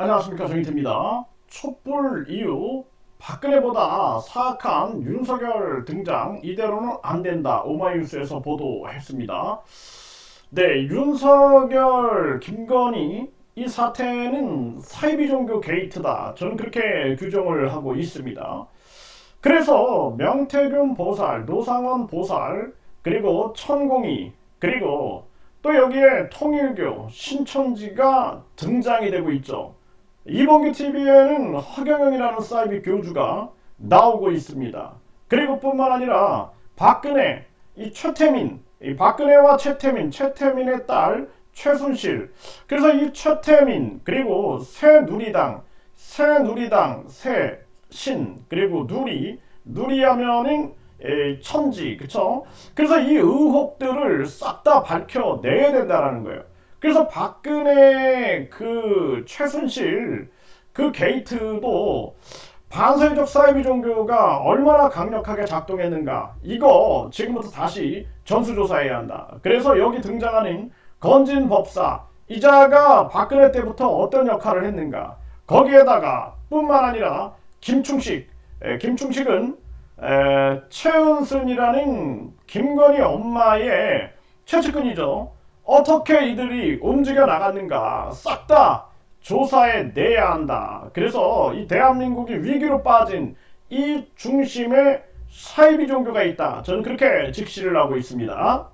안녕하십니까 정희태입니다. 촛불 이후 박근혜보다 사악한 윤석열 등장 이대로는 안 된다 오마이뉴스에서 보도했습니다. 네 윤석열 김건희 이 사태는 사이비 종교 게이트다 저는 그렇게 규정을 하고 있습니다. 그래서 명태균 보살, 노상원 보살, 그리고 천공이, 그리고 또 여기에 통일교, 신천지가 등장이 되고 있죠. 이범규 TV에는 허경영이라는 사이비 교주가 나오고 있습니다. 그리고 뿐만 아니라 박근혜, 이 최태민, 이 박근혜와 최태민, 최태민의 딸 최순실. 그래서 이 최태민 그리고 새누리당, 새누리당, 새신 그리고 누리, 누리하면은 에, 천지, 그쵸? 그래서 이 의혹들을 싹 다 밝혀내야 된다라는 거예요. 그래서 박근혜 그 최순실 그 게이트도 반사회적 사이비 종교가 얼마나 강력하게 작동했는가 이거 지금부터 다시 전수조사해야 한다. 그래서 여기 등장하는 건진 법사 이자가 박근혜 때부터 어떤 역할을 했는가 거기에다가 뿐만 아니라 김충식 에, 김충식은 에, 최은순이라는 김건희 엄마의 최측근이죠. 어떻게 이들이 움직여 나갔는가 싹 다 조사해 내야 한다. 그래서 이 대한민국이 위기로 빠진 이 중심에 사이비 종교가 있다. 저는 그렇게 직시를 하고 있습니다.